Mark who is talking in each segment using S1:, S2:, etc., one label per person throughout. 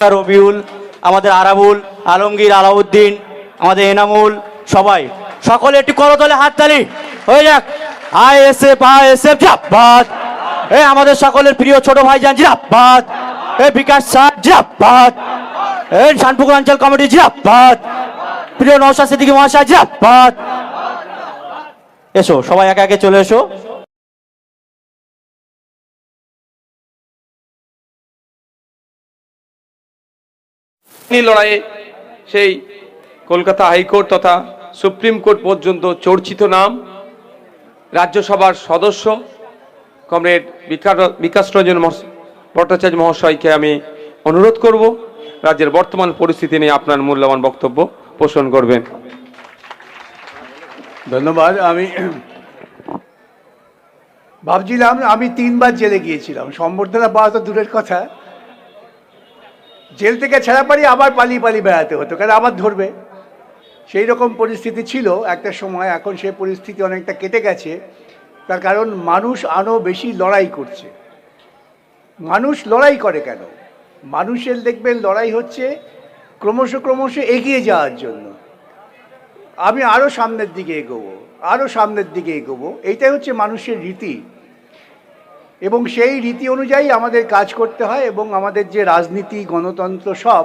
S1: রবিউল, আমাদের আরাবুল, আলমগীর আলাউদ্দিন, আমাদের এনামুল, সবাই। সকলে একটি করতলে হাততালি। হয়ে যাক। I S F I S F Zirabad এ আমাদের সকলের প্রিয় ছোট ভাইজান জিরাবাদ এ বিকাশ স্যার জিরাবাদ এ শানপুকুর অঞ্চল কমিটি জিরাবাদ প্রিয় নৌশা সিদ্দিকী মহাশয় জিরাবাদ এসো, সবাই একে একে চলে এসো।
S2: লড়াইয়ে সেই কলকাতা হাইকোর্ট তথা সুপ্রিম কোর্ট পর্যন্ত চর্চিত নাম, রাজ্যসভার সদস্য, কমরেড বিকা- বিকাশ রঞ্জন ভট্টাচার্য মহাশয়কে আমি অনুরোধ করব, রাজ্যের বর্তমান পরিস্থিতি নিয়ে আপনার মূল্যবান বক্তব্য পোষণ করবেন।
S3: ধন্যবাদ, আমি ভাবছিলাম আমি তিনবার জেলে গিয়েছিলাম। সম্বর্ধনা পাওয়া তো দূরের কথা। জেল থেকে ছাড়া পারি আবার পালিয়ে পালিয়ে বেড়াতে হতো কারণ আবার ধরবে? সেই রকম পরিস্থিতি ছিল একটা সময়, এখন সেই পরিস্থিতি অনেকটা কেটে গেছে। তার কারণ মানুষ আরও বেশি লড়াই করছে। মানুষ লড়াই করে কেন? মানুষের দেখবেন লড়াই হচ্ছে ক্রমশ ক্রমশ এগিয়ে যাওয়ার জন্য। আমি আরও সামনের দিকে এগোবো আরও সামনের দিকে এগোবো, এইটাই হচ্ছে মানুষের রীতি। এবং সেই রীতি অনুযায়ী আমাদের কাজ করতে হয় এবং আমাদের যে রাজনীতি, গণতন্ত্র সব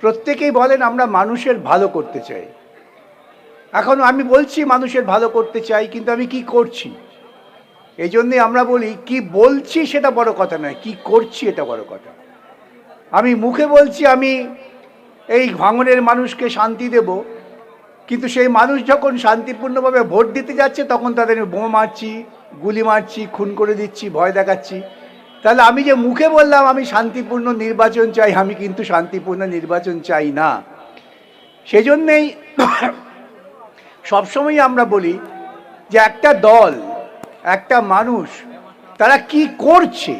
S3: প্রত্যেকেই বলেন আমরা মানুষের ভালো করতে চাই। এখন আমি বলছি মানুষের ভালো করতে চাই, কিন্তু আমি কি করছি? এই জন্যে আমরা বলি, কি বলছি সেটা বড় কথা নয়, কি করছি এটা বড় কথা। আমি মুখে বলছি, আমি এই ভাঙনের মানুষকে শান্তি দেব কিন্তু সেই মানুষ যখন শান্তিপূর্ণভাবে ভোট দিতে যাচ্ছে, তখন তাদের বোমা মারছি, গুলি মারছি, খুন করে দিচ্ছি, ভয় দেখাচ্ছি। তাহলে আমি যে মুখে বললাম আমি শান্তিপূর্ণ নির্বাচন চাই, আমি কিন্তু শান্তিপূর্ণ নির্বাচন চাই না। সেই জন্যেই সবসময় আমরা বলি যে একটা দল, একটা মানুষ, তারা কি করছে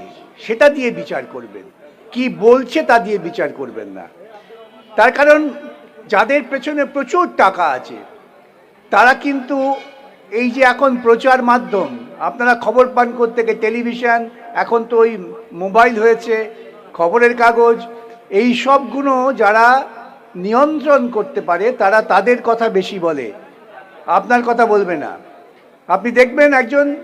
S3: সেটা দিয়ে বিচার করবেন। কি বলছে তা দিয়ে বিচার করবেন না। তার কারণ যাদের পেছনে প্রচুর টাকা আছে, তারা কিন্তু এই যে এখন প্রচার মাধ্যম, আপনারা খবর পান করতে টেলিভিশন, এখন তো ওই মোবাইল হয়েছে, খবরের কাগজ, এই সবগুলো যারা নিয়ন্ত্রণ করতে পারে, তারা তাদের কথা বেশি বলে। আপনার কথা বলবে না। আপনি দেখবেন একজন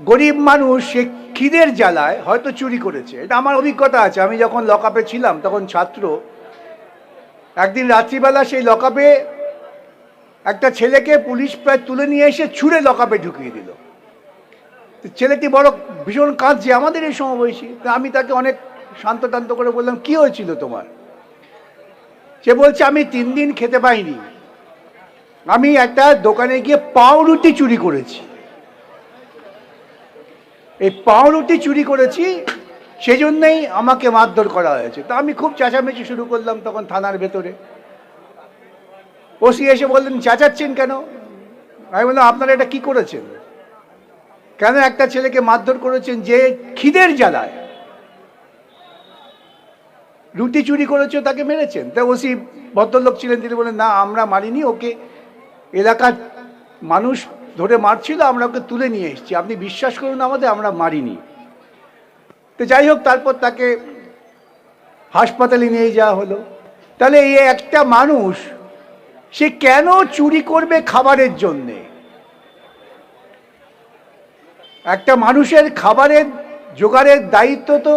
S3: গরিব মানুষ, সে খিদের জ্বালায়, হয়তো চুরি করেছে। এটা আমার অভিজ্ঞতা আছে। আমি যখন লকআপে ছিলাম, তখন ছাত্র একদিন রাত্রিবেলা সেই লকআপে একটা ছেলেকে পুলিশ প্রায় তুলে নিয়ে এসে ছুঁড়ে লকআপে ঢুকিয়ে দিল। ছেলেটি বড় ভীষণ কাঁদছে, আমাদের এই সমবয়সী তা আমি তাকে অনেক শান্ত টান্ত করে বললাম, কি হয়েছিল তোমার? সে বলছে, আমি তিন দিন খেতে পাইনি। আমি একটা দোকানে গিয়ে পাউরুটি চুরি করেছি। এই পাউরুটি চুরি করেছি সেই জন্যই আমাকে মারধর করা হয়েছে। তা আমি খুব চেঁচামেচি শুরু করলাম তখন থানার ভেতরে। ওসি এসে বললেন, চেঁচাচ্ছেন কেন? আমি বললাম, আপনারা এটা কি করেছেন? কেন একটা ছেলেকে মারধর করেছেন যে খিদের জ্বালায়? রুটি চুরি করেছে তাকে মেরেছেন? তা ওসি ভদ্রলোক ছিলেন, তিনি বলেন না, আমরা মারিনি, ওকে এলাকার মানুষ ধরে মারছিল, আমরা ওকে তুলে নিয়ে এসেছি। আপনি বিশ্বাস করুন আমাদের, আমরা মারিনি। তো যাই হোক, তারপর তাকে হাসপাতালে নিয়ে যাওয়া হলো। তাহলে এই একটা মানুষ, সে কেন চুরি করবে খাবারের জন্যে? একটা মানুষের খাবারের জোগাড়ের দায়িত্ব তো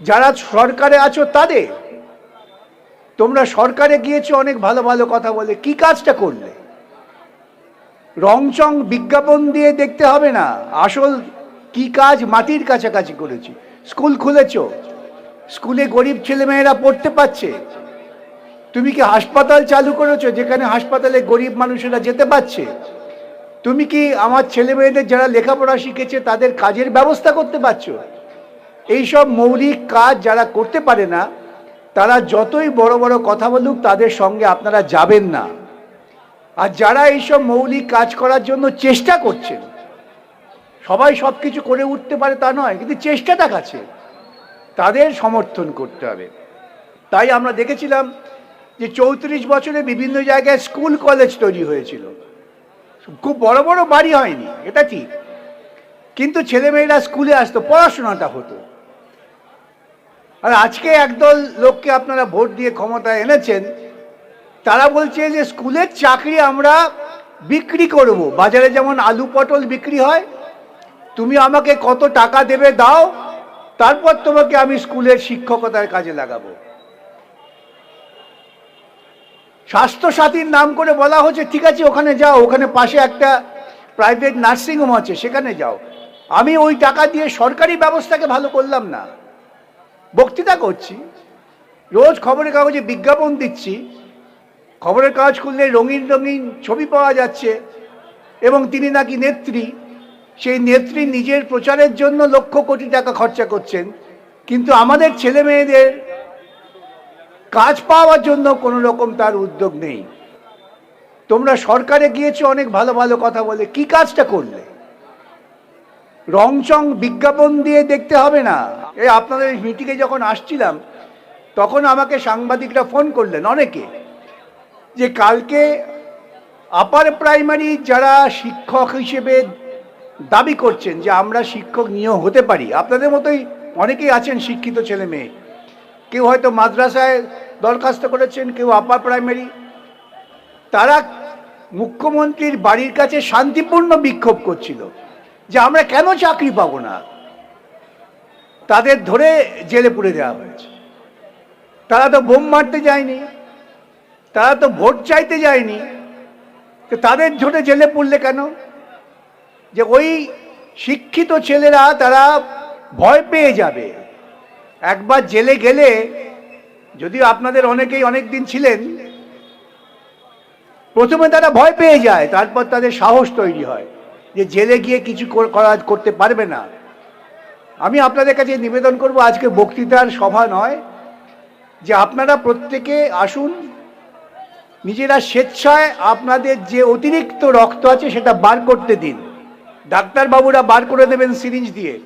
S3: যারা সরকারে আছো তাদের। তোমরা সরকারে গিয়েছো, অনেক ভালো ভালো কথা বলে, কি কাজটা করলে? রংচং বিজ্ঞাপন দিয়ে দেখতে হবে না, আসল কি কাজ? মাটির কাছাকাছি করেছি। স্কুল খুলেছ। স্কুলে গরিব ছেলেমেয়েরা পড়তে পারছে। তুমি কি হাসপাতাল চালু করেছ, যেখানে হাসপাতালে গরিব মানুষেরা যেতে পারছে? তুমি কি আমার ছেলে মেয়েদের যারা লেখাপড়া শিখেছে, তাদের কাজের ব্যবস্থা করতে পারছ? এইসব মৌলিক কাজ যারা করতে পারে না, তারা যতই বড় বড় কথা বলুক, তাদের সঙ্গে আপনারা যাবেন না। আর যারা এইসব মৌলিক কাজ করার জন্য চেষ্টা করছেন সবাই সব কিছু করে উঠতে পারে তা নয়, কিন্তু চেষ্টা চেষ্টাটা কাছে। তাদের সমর্থন করতে হবে। তাই আমরা দেখেছিলাম যে চৌত্রিশ বছরে বিভিন্ন জায়গায় স্কুল, কলেজ তৈরি হয়েছিল। খুব বড় বড় বাড়ি হয়নি, এটা ঠিক। কিন্তু ছেলেমেয়েরা স্কুলে আসতো, পড়াশোনাটা হতো। আর আজকে একদল লোককে আপনারা ভোট দিয়ে ক্ষমতায় এনেছেন, তারা বলছে যে স্কুলের চাকরি আমরা বিক্রি করব। বাজারে যেমন আলু পটল বিক্রি হয় তুমি আমাকে কত টাকা দেবে দাও, তারপর তোমাকে আমি স্কুলের শিক্ষকতার কাজে লাগাবো। স্বাস্থ্যসাথীর নাম করে বলা হচ্ছে, ঠিক আছে, ওখানে যাও, ওখানে পাশে একটা প্রাইভেট নার্সিংহোম আছে, সেখানে যাও। আমি ওই টাকা দিয়ে সরকারি ব্যবস্থাকে ভালো করলাম না। বক্তৃতা করছি, রোজ খবরের কাগজে বিজ্ঞাপন দিচ্ছি, খবরের কাগজ খুললে রঙিন রঙিন ছবি পাওয়া যাচ্ছে, এবং তিনি নাকি নেত্রী। সেই নেত্রী নিজের প্রচারের জন্য লক্ষ কোটি টাকা খরচা করছেন। কিন্তু আমাদের ছেলে মেয়েদের কাজ পাওয়ার জন্য কোনো রকম তার উদ্যোগ নেই। তোমরা সরকারে গিয়েছো, অনেক ভালো ভালো কথা বলে। কি কাজটা করলে? রংচং বিজ্ঞাপন দিয়ে দেখতে হবে না। এই আপনাদের মিটিংয়ে যখন আসছিলাম, তখন আমাকে সাংবাদিকরা ফোন করলেন অনেকে যে কালকে আপার প্রাইমারি যারা শিক্ষক হিসেবে দাবি করছেন যে আমরা শিক্ষক নিয়োগ হতে পারি। আপনাদের মতোই অনেকেই আছেন শিক্ষিত ছেলে মেয়ে। কেউ হয়তো মাদ্রাসায় দরখাস্ত করেছেন, কেউ আপার প্রাইমারি তারা মুখ্যমন্ত্রীর বাড়ির কাছে শান্তিপূর্ণ বিক্ষোভ করছিল যে আমরা কেন চাকরি পাবো না? তাদের ধরে জেলে পুড়ে দেওয়া হয়েছে। তারা তো বোম মারতে যায়নি, তারা তো ভোট চাইতে যায়নি। তাদের ধরে জেলে পুরলে কেন? যে ওই শিক্ষিত ছেলেরা তারা ভয় পেয়ে যাবে। একবার জেলে গেলে, যদিও আপনাদের অনেকেই অনেক দিন ছিলেন, প্রথমে তারা ভয় পেয়ে যায়, তারপর তাদের সাহস তৈরি হয় যে জেলে গিয়ে কিছু করা করতে পারবে না। আমি আপনাদের কাছে নিবেদন করব, আজকে বক্তৃতার সভা নয়, যে আপনারা প্রত্যেকে আসুন, নিজেরা স্বেচ্ছায় আপনাদের যে অতিরিক্ত রক্ত আছে সেটা বার করতে দিন। ডাক্তারবাবুরা বার করে দেবেন সিরিঞ্জ দিয়ে।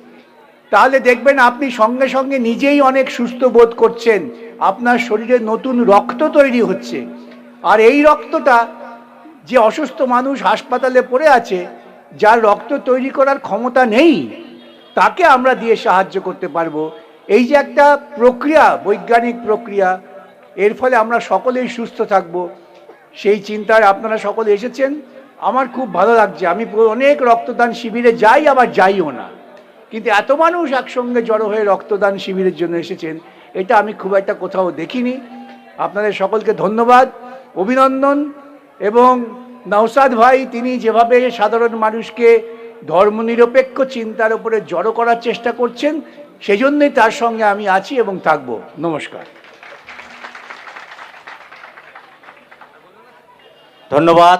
S3: তাহলে দেখবেন আপনি সঙ্গে সঙ্গে নিজেই অনেক সুস্থ বোধ করছেন। আপনার শরীরে নতুন রক্ত তৈরি হচ্ছে। আর এই রক্তটা যে অসুস্থ মানুষ হাসপাতালে পড়ে আছে, যার রক্ত তৈরি করার ক্ষমতা নেই, তাকে আমরা দিয়ে সাহায্য করতে পারব। এই যে একটা প্রক্রিয়া, বৈজ্ঞানিক প্রক্রিয়া, এর ফলে আমরা সকলেই সুস্থ থাকব। সেই চিন্তায় আপনারা সকলে এসেছেন। আমার খুব ভালো লাগছে। আমি অনেক রক্তদান শিবিরে যাই, আবার যাইও না। কিন্তু এত মানুষ একসঙ্গে জড়ো হয়ে রক্তদান শিবিরের জন্য এসেছেন, এটা আমি খুব একটা কোথাও দেখিনি। আপনাদের সকলকে ধন্যবাদ, অভিনন্দন, এবং নওসাদ ভাই, তিনি যেভাবে সাধারণ মানুষকে ধর্মনিরপেক্ষ চিন্তার উপরে জড়ো করার চেষ্টা করছেন, সেজন্যই তার সঙ্গে আমি আছি এবং থাকব। নমস্কার।
S1: ধন্যবাদ।